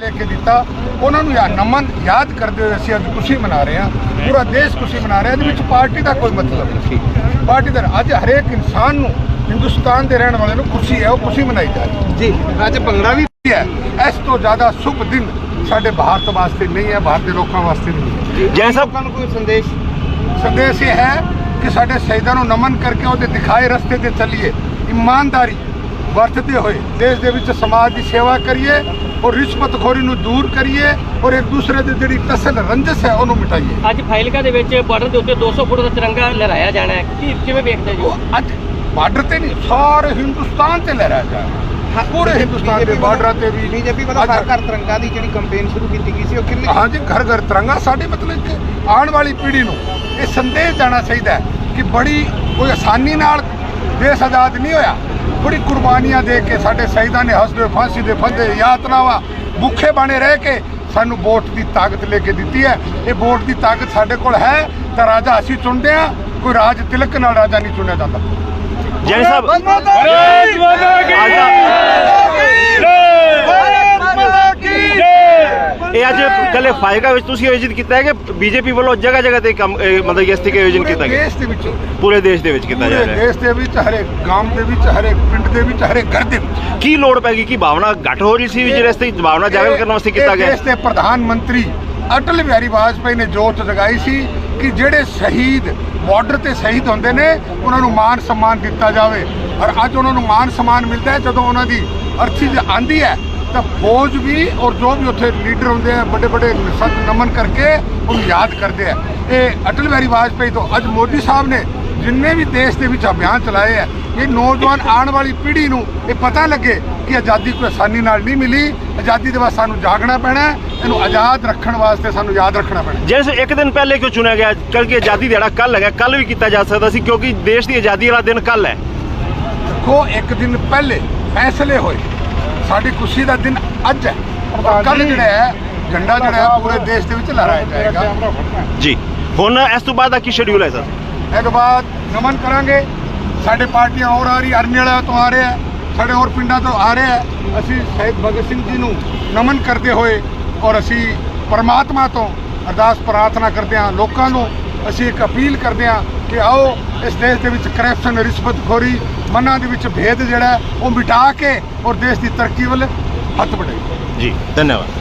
ਲੈ ਕੇ ਦਿੱਤਾ। ਉਹਨਾਂ ਨੂੰ ਯਾ ਨਮਨ ਯਾਦ ਕਰਦੇ ਹੋਏ ਅਸੀਂ ਅੱਜ ਖੁਸ਼ੀ ਮਨਾ ਰਹੇ ਹਾਂ। ਪੂਰਾ ਦੇਸ਼ ਖੁਸ਼ੀ ਮਨਾ ਰਿਹਾ। ਇਹਦੇ ਵਿੱਚ ਪਾਰਟੀ ਦਾ ਕੋਈ ਮਤਲਬ ਨਹੀਂ ਪਾਰਟੀ ਦਾ ਅੱਜ ਹਰੇਕ ਇਨਸਾਨ ਨੂੰ ਹਿੰਦੁਸਤਾਨ ਦੇ ਰਹਿਣ ਵਾਲੇ ਨੂੰ ਖੁਸ਼ੀ ਹੈ ਉਹ ਖੁਸ਼ੀ ਮਨਾਈ ਜਾ ਰਹੀ ਜੀ ਅੱਜ ਭੰਗੜਾ ਵੀ ਹੈ। ਇਸ ਤੋਂ ਜ਼ਿਆਦਾ ਸ਼ੁਭ ਦਿਨ ਸਾਡੇ ਭਾਰਤ ਵਾਸਤੇ ਨਹੀਂ ਹੈ ਭਾਰਤ ਦੇ ਲੋਕਾਂ ਵਾਸਤੇ ਨਹੀਂ ਹੈ। ਜੈ ਸਾਹਿਬ ਨੂੰ ਕੋਈ ਸੰਦੇਸ਼? ਸੰਦੇਸ਼ ਇਹ ਹੈ ਕਿ ਸਾਡੇ ਸ਼ਹੀਦਾਂ ਨੂੰ ਨਮਨ ਕਰਕੇ ਉਹਦੇ ਦਿਖਾਏ ਰਸਤੇ ਤੇ ਚੱਲੀਏ। ਇਮਾਨਦਾਰੀ ਵਰਤਦੇ ਹੋਏ ਦੇਸ਼ ਦੇ ਵਿੱਚ ਸਮਾਜ ਦੀ ਸੇਵਾ ਕਰੀਏ ਔਰ ਰਿਸ਼ਵਤਖੋਰੀ ਨੂੰ ਦੂਰ ਕਰੀਏ ਔਰ ਇੱਕ ਦੂਸਰੇ ਦੀ ਜਿਹੜੀ ਤਸਲ ਰੰਜਸ ਹੈ ਉਹਨੂੰ ਮਿਟਾਈਏ। ਅੱਜ ਫਾਈਲਕਾ ਦੇ ਵਿੱਚ ਬਾਰਡਰ ਦੇ ਉੱਤੇ 200 ਫੁੱਟ ਦਾ ਤਿਰੰਗਾ ਲਹਿਰਾਇਆ ਜਾਣਾ ਹੈ। ਕੀ ਕਿਵੇਂ ਵੇਖਦੇ ਜੀ? ਅੱਜ ਬਾਰਡਰ ਤੇ ਨਹੀਂ ਸਾਰੇ ਹਿੰਦੁਸਤਾਨ ਤੇ ਲਹਿਰਾਇਆ ਜਾ ਰਿਹਾ। ਪੂਰੇ ਹਿੰਦੁਸਤਾਨ ਦੇ ਬਾਰਡਰਾਂ ਤੇ ਵੀ ਬੀਜੇਪੀ ਵੱਲੋਂ ਘਰ ਘਰ ਤਿਰੰਗਾ ਦੀ ਜਿਹੜੀ ਕੰਪੇਨ ਸ਼ੁਰੂ ਕੀਤੀ ਗਈ ਸੀ ਉਹ ਕਿੰਨੇ ਹਾਂਜੀ ਘਰ ਘਰ ਤਿਰੰਗਾ ਸਾਡੇ ਮਤਲਬ ਕਿ ਆਉਣ ਵਾਲੀ ਪੀੜ੍ਹੀ ਨੂੰ ਇਹ ਸੰਦੇਸ਼ ਜਾਣਾ ਚਾਹੀਦਾ ਹੈ ਕਿ ਬੜੀ ਕੋਈ ਆਸਾਨੀ ਨਾਲ ਦੇਸ਼ ਆਜ਼ਾਦ ਨਹੀਂ ਹੋਇਆ। ਬੜੀ ਕੁਰਬਾਨੀਆਂ ਦੇ ਕੇ ਸਾਡੇ ਸ਼ਹੀਦਾਂ ਨੇ ਹੱਸਦੇ ਫਾਂਸੀ ਦੇ ਫੰਦੇ ਯਾਤਨਾਵਾਂ ਭੁੱਖੇ ਬਣੇ ਰਹਿ ਕੇ ਸਾਨੂੰ ਵੋਟ ਦੀ ਤਾਕਤ ਲੈ ਕੇ ਦਿੱਤੀ ਹੈ। ਇਹ ਵੋਟ ਦੀ ਤਾਕਤ ਸਾਡੇ ਕੋਲ ਹੈ ਤਾਂ ਰਾਜਾ ਅਸੀਂ ਚੁਣਦੇ ਹਾਂ ਕੋਈ ਰਾਜ ਤਿਲਕ ਨਾਲ ਰਾਜਾ ਨਹੀਂ ਚੁਣਿਆ ਜਾਂਦਾ। ਜੈ ਸਾਹਿਬ ਅੱਜ ਕੱਲੇ ਫਾਇਗਾ ਵਿੱਚ ਤੁਸੀਂ ਆਯੋਜਿਤ ਕੀਤਾ ਹੈ ਕਿ ਬੀਜੇਪੀ ਵੱਲੋਂ ਜਗ੍ਹਾ ਜਗ੍ਹਾ ਤੇ ਕੰਮ ਇਹ ਮਤਲਬ ਕਿ ਇਸ ਤੇ ਆਯੋਜਨ ਕੀਤਾ ਗਿਆ? ਦੇਸ਼ ਦੇ ਵਿੱਚ। ਪੂਰੇ ਦੇਸ਼ ਦੇ ਵਿੱਚ ਕੀਤਾ ਜਾ ਰਿਹਾ ਹੈ। ਦੇਸ਼ ਦੇ ਵਿੱਚ ਹਰੇਕ ਗਾਂਵ ਦੇ ਵਿੱਚ ਹਰੇਕ ਪਿੰਡ ਦੇ ਵਿੱਚ ਹਰੇਕ ਘਰ ਦੇ ਵਿੱਚ। ਕੀ ਲੋੜ ਪੈ ਗਈ? ਕੀ ਭਾਵਨਾ ਘਟ ਹੋ ਰਹੀ ਸੀ ਜਿਹੜੇ ਇਸ ਤੇ ਭਾਵਨਾ ਜਾਗਰਣ ਕਰਨ ਵਾਸਤੇ ਕੀਤਾ ਗਿਆ? ਦੇਸ਼ ਦੇ ਪ੍ਰਧਾਨ ਮੰਤਰੀ ਅਟਲ ਬਿਹਾਰੀ ਵਾਜਪਾਈ ਨੇ ਜੋਤ ਜਗਾਈ ਸੀ ਕਿ ਜਿਹੜੇ ਸ਼ਹੀਦ ਬਾਰਡਰ ਤੇ ਸ਼ਹੀਦ ਹੁੰਦੇ ਨੇ ਉਹਨਾਂ ਨੂੰ ਮਾਨ ਸਨਮਾਨ ਦਿੱਤਾ ਜਾਵੇ। ਔਰ ਅੱਜ ਉਹਨਾਂ ਨੂੰ ਮਾਨ ਸਨਮਾਨ ਮਿਲਦਾ ਹੈ ਜਦੋਂ ਉਹਨਾਂ ਦੀ ਅਰਥੀ ਆਂਦੀ ਹੈ ਤਾਂ ਫੌਜ ਵੀ ਔਰ ਜੋ ਵੀ ਉੱਥੇ ਲੀਡਰ ਹੁੰਦੇ ਆ ਵੱਡੇ ਵੱਡੇ ਸਤ ਨਮਨ ਕਰਕੇ ਉਹਨੂੰ ਯਾਦ ਕਰਦੇ ਆ। ਇਹ ਅਟਲ ਬਿਹਾਰੀ ਵਾਜਪਾਈ ਤੋਂ ਅੱਜ ਮੋਦੀ ਸਾਹਿਬ ਨੇ ਜਿੰਨੇ ਵੀ ਦੇਸ਼ ਦੇ ਵਿੱਚ ਅਭਿਆਨ ਚਲਾਏ ਆ ਇਹ ਨੌਜਵਾਨ ਆਉਣ ਵਾਲੀ ਪੀੜ੍ਹੀ ਨੂੰ ਇਹ ਪਤਾ ਲੱਗੇ ਕਿ ਆਜ਼ਾਦੀ ਕੋਈ ਆਸਾਨੀ ਨਾਲ ਨਹੀਂ ਮਿਲੀ। ਆਜ਼ਾਦੀ ਦੇ ਬਾਅਦ ਸਾਨੂੰ ਜਾਗਣਾ ਪੈਣਾ ਇਹਨੂੰ ਆਜ਼ਾਦ ਰੱਖਣ ਵਾਸਤੇ ਸਾਨੂੰ ਯਾਦ ਰੱਖਣਾ ਪੈਣਾ। ਜੈਸੇ ਇੱਕ ਦਿਨ ਪਹਿਲੇ ਕਿਉਂ ਚੁਣਿਆ ਗਿਆ? ਕੱਲ ਕੀ ਆਜ਼ਾਦੀ ਦਿਹਾੜਾ ਕੱਲ ਹੈਗਾ ਕੱਲ ਵੀ ਕੀਤਾ ਜਾ ਸਕਦਾ ਸੀ ਕਿਉਂਕਿ ਦੇਸ਼ ਦੀ ਆਜ਼ਾਦੀ ਵਾਲਾ ਦਿਨ ਕੱਲ ਹੈ। ਦੇਖੋ ਇੱਕ ਦਿਨ ਪਹਿਲੇ ਫੈਸਲੇ ਹੋਏ। ਸਾਡੀ ਖੁਸ਼ੀ ਦਾ ਦਿਨ ਅੱਜ ਹੈ। ਕੱਲ ਜਿਹੜਾ ਹੈ ਝੰਡਾ ਜਿਹੜਾ ਹੈ ਪੂਰੇ ਦੇਸ਼ ਦੇ ਵਿੱਚ ਲਹਿਰਾਇਆ ਜਾਏਗਾ। ਜੀ। ਹੁਣ ਇਸ ਤੋਂ ਬਾਅਦ ਦਾ ਕੀ ਸ਼ਡਿਊਲ ਹੈ ਸਰ? ਇਹ ਤੋਂ ਬਾਅਦ ਨਮਨ ਕਰਾਂਗੇ। ਸਾਡੇ ਪਾਰਟੀਆਂ ਹੋਰ ਆ ਰਹੀ ਅਰਨੀ ਵਾਲਾ ਤੋਂ ਆ ਰਹੇ ਆ ਸਾਡੇ ਹੋਰ ਪਿੰਡਾਂ ਤੋਂ ਆ ਰਹੇ। ਆ ਅਸੀਂ ਸ਼ਹੀਦ ਭਗਤ ਸਿੰਘ ਜੀ ਨੂੰ ਨਮਨ ਕਰਦੇ ਹੋਏ ਔਰ ਅਸੀਂ ਪਰਮਾਤਮਾ ਤੋਂ ਅਰਦਾਸ ਪ੍ਰਾਰਥਨਾ ਕਰਦੇ ਹਾਂ ਲੋਕਾਂ ਨੂੰ ਅਸੀਂ ਇੱਕ ਅਪੀਲ ਕਰਦੇ ਹਾਂ ਕਿ ਆਓ ਇਸ ਦੇਸ਼ ਦੇ ਵਿੱਚ ਕਰਪਸ਼ਨ ਰਿਸ਼ਵਤਖੋਰੀ, ਮਨਾਂ ਦੇ ਵਿੱਚ ਭੇਦ ਜਿਹੜਾ ਉਹ ਮਿਟਾ ਕੇ ਔਰ ਦੇਸ਼ ਦੀ ਤਰੱਕੀ ਵੱਲ ਹੱਥ ਵਢਾਈਏ ਜੀ, ਧੰਨਵਾਦ।